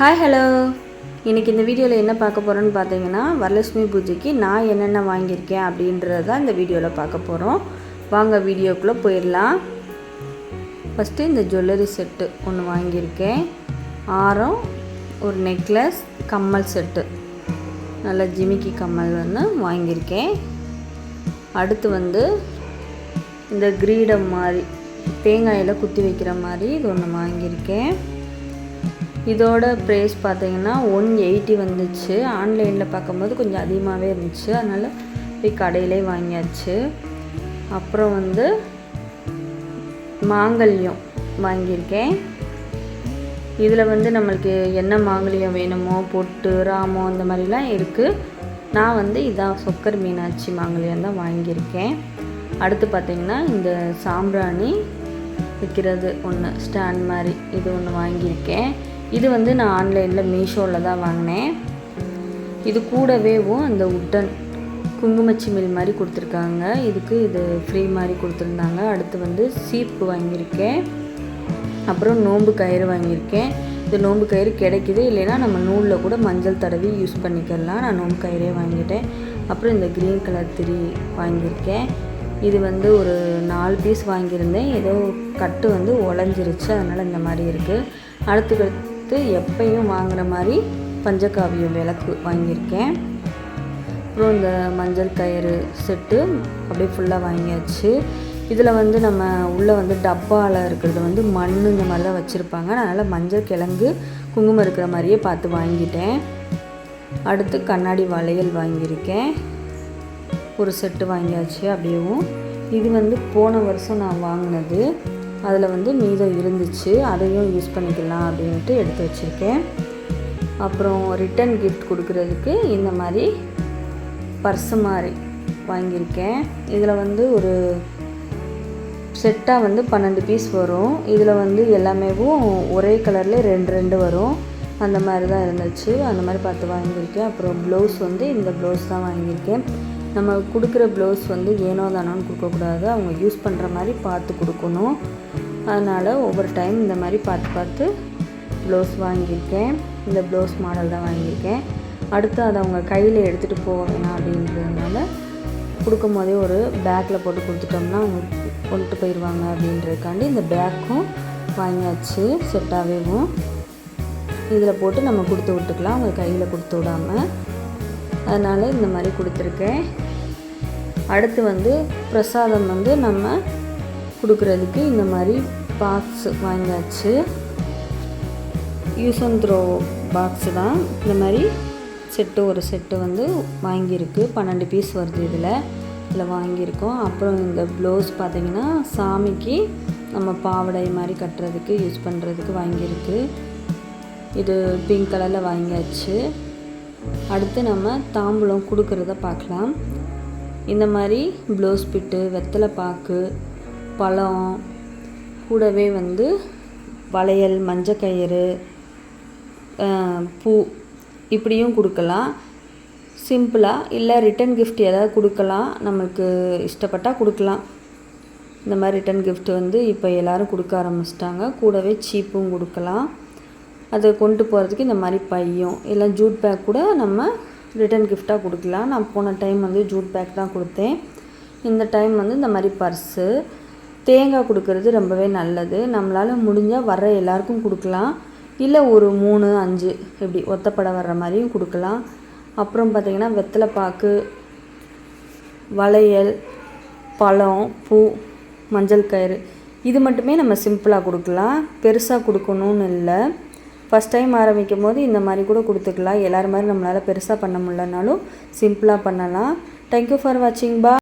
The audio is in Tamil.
ஹாய் ஹலோ இன்றைக்கி இந்த வீடியோவில் என்ன பார்க்க போகிறோன்னு பார்த்தீங்கன்னா வரலட்சுமி பூஜைக்கு நான் என்னென்ன வாங்கியிருக்கேன் அப்படின்றத தான் இந்த வீடியோவில் பார்க்க போகிறோம் வாங்க வீடியோக்குள்ளே போயிடலாம். ஃபஸ்ட்டு இந்த ஜுவல்லரி செட்டு ஒன்று வாங்கியிருக்கேன். ஆரம் ஒரு நெக்லஸ் கம்மல் செட்டு நல்ல ஜிமிக்கி கம்மல் ஒன்று வாங்கியிருக்கேன். அடுத்து வந்து இந்த கிரீடம் மாதிரி தேங்காயில் குத்தி வைக்கிற மாதிரி இது ஒன்று வாங்கியிருக்கேன். இதோட ப்ரைஸ் பார்த்தீங்கன்னா ஒன் எயிட்டி வந்துச்சு. ஆன்லைனில் பார்க்கும்போது கொஞ்சம் அதிகமாகவே இருந்துச்சு. அதனால் போய் கடையிலே வாங்கியாச்சு. அப்புறம் வந்து மாங்கல்யம் வாங்கியிருக்கேன். இதில் வந்து நம்மளுக்கு என்ன மாங்கல்யம் வேணுமோ பொட்டு ராமம் அந்த மாதிரிலாம் இருக்குது நான் வந்து இதான் சொக்கர் மீனாட்சி மாங்கல்யம் தான் வாங்கியிருக்கேன். அடுத்து பார்த்திங்கன்னா இந்த சாம்பிராணி வைக்கிறது ஒன்று ஸ்டாண்ட் மாதிரி இது ஒன்று வாங்கியிருக்கேன். இது வந்து நான் ஆன்லைனில் மீஷோவில் தான் வாங்கினேன். இது கூடவேவும் அந்த உட்டன் குங்குமச்சிமில் மாதிரி கொடுத்துருக்காங்க. இதுக்கு இது ஃப்ரீ மாதிரி கொடுத்துருந்தாங்க. அடுத்து வந்து சீப்பு வாங்கியிருக்கேன். அப்புறம் நோம்பு கயிறு வாங்கியிருக்கேன். இந்த நோம்பு கயிறு கிடைக்குது. இல்லைன்னா நம்ம நூலில் கூட மஞ்சள் தடவி யூஸ் பண்ணிக்கலாம். நான் நோம்பு கயிறே வாங்கிட்டேன். அப்புறம் இந்த க்ரீன் கலர் திரி வாங்கியிருக்கேன். இது வந்து ஒரு நாலு பீஸ் வாங்கியிருந்தேன். ஏதோ கட்டு வந்து உடஞ்சிருச்சு அதனால் இந்த மாதிரி இருக்குது அடுத்து கொடுத்து எப்பையும் வாங்குகிற மாதிரி பஞ்சகாவிய விளக்கு வாங்கியிருக்கேன். அப்புறம் இந்த மஞ்சள் கயிறு செட்டு அப்படியே ஃபுல்லாக வாங்கியாச்சு. இதில் வந்து நம்ம உள்ளே வந்து டப்பாவில் இருக்கிறது வந்து மண் இந்த மாதிரி தான் வச்சுருப்பாங்க அதனால் மஞ்சள் கிழங்கு குங்குமம் இருக்கிற மாதிரியே பார்த்து வாங்கிட்டேன். அடுத்து கண்ணாடி வளையல் வாங்கியிருக்கேன். ஒரு செட்டு வாங்கியாச்சு அப்படியேவும். இது வந்து போன வருஷம் நான் வாங்கினது. அதில் வந்து மீதம் இருந்துச்சு. அதையும் யூஸ் பண்ணிக்கலாம் அப்படின்ட்டு எடுத்து வச்சுருக்கேன். அப்புறம் ரிட்டன் கிஃப்ட் கொடுக்குறதுக்கு இந்த மாதிரி பர்ஸு மாதிரி வாங்கியிருக்கேன். இதில் வந்து ஒரு செட்டாக வந்து பன்னெண்டு பீஸ் வரும். இதில் வந்து எல்லாமேவும் ஒரே கலரில் ரெண்டு ரெண்டு வரும். அந்த மாதிரி தான் இருந்துச்சு. அந்த மாதிரி பார்த்து வாங்கியிருக்கேன். அப்புறம் ப்ளவுஸ் வந்து இந்த ப்ளவுஸ் தான் வாங்கியிருக்கேன். நம்ம கொடுக்குற ப்ளவுஸ் வந்து ஏனோ தானோன்னு கொடுக்கக்கூடாது. அவங்க யூஸ் பண்ணுற மாதிரி பார்த்து கொடுக்கணும். அதனால் ஒவ்வொரு டைம் இந்த மாதிரி பார்த்து பார்த்து ப்ளவுஸ் வாங்கியிருக்கேன். இந்த ப்ளவுஸ் மாடல் தான் வாங்கியிருக்கேன். அடுத்து அதை அவங்க கையில் எடுத்துகிட்டு போக வேணாம் அப்படின்றதுனால கொடுக்கும் போதே ஒரு பேக்கில் போட்டு கொடுத்துட்டோம்னா அவங்க கொண்டுட்டு போயிடுவாங்க அப்படின்றதுக்காண்டி இந்த பேக்கும் வாங்கியாச்சு. செட்டாகவேவும் இதில் போட்டு நம்ம கொடுத்து விட்டுக்கலாம். அவங்க கையில் கொடுத்து விடாமல் அதனால் இந்த மாதிரி கொடுத்துருக்கேன். அடுத்து வந்து பிரசாதம் வந்து நம்ம கொடுக்குறதுக்கு இந்த மாதிரி பாக்ஸ் வாங்கியாச்சு. யூஸ் அண்ட் த்ரோ பாக்ஸு தான். இந்த மாதிரி செட்டு ஒரு செட்டு வந்து வாங்கியிருக்கு. பன்னெண்டு பீஸ் வருது இதில். இதில் வாங்கியிருக்கோம். அப்புறம் இந்த ப்ளவுஸ் பார்த்திங்கன்னா சாமிக்கு நம்ம பாவடை மாதிரி கட்டுறதுக்கு யூஸ் பண்ணுறதுக்கு வாங்கியிருக்கு. இது பிங்க் கலரில் வாங்கியாச்சு. அடுத்து நம்ம தாம்பூலம் கொடுக்குறத பார்க்கலாம். இந்த மாதிரி ப்ளவுஸ் பிட்டு வெத்தலை பாக்கு பழம் கூடவே வந்து வளையல் மஞ்சக்கயிறு பூ இப்படியும் கொடுக்கலாம். சிம்பிளாக இல்லை ரிட்டன் கிஃப்ட் ஏதாவது கொடுக்கலாம். நம்மளுக்கு இஷ்டப்பட்டால் கொடுக்கலாம். இந்த மாதிரி ரிட்டன் கிஃப்ட் வந்து இப்போ எல்லோரும் கொடுக்க ஆரம்பிச்சிட்டாங்க. கூடவே சீப்பும் கொடுக்கலாம். அதை கொண்டு போகிறதுக்கு இந்த மாதிரி பையும் இல்லை ஜூட் பேக் கூட நம்ம ரிட்டன் கிஃப்டாக கொடுக்கலாம். நான் போன டைம் வந்து ஜூட் பேக் தான் கொடுத்தேன். இந்த டைம் வந்து இந்த மாதிரி பர்ஸு. தேங்காய் கொடுக்கறது ரொம்பவே நல்லது. நம்மளால் முடிஞ்சால் வர்ற எல்லாருக்கும் கொடுக்கலாம். இல்லை ஒரு மூணு அஞ்சு இப்படி ஒத்தப்படை வர்ற மாதிரியும் கொடுக்கலாம். அப்புறம் பார்த்திங்கன்னா வெத்தலை பாக்கு வளையல் பழம் பூ மஞ்சள் கயிறு. இது மட்டுமே நம்ம சிம்பிளாக கொடுக்கலாம். பெருசாக கொடுக்கணும்னு இல்லை. ஃபஸ்ட் டைம் ஆரம்பிக்கும் போது இந்த மாதிரி கூட கொடுத்துக்கலாம். எல்லோரும் மாதிரி நம்மளால் பெருசாக பண்ண முடியலனாலும் சிம்பிளாக பண்ணலாம். தேங்க்யூ ஃபார் வாட்சிங் பா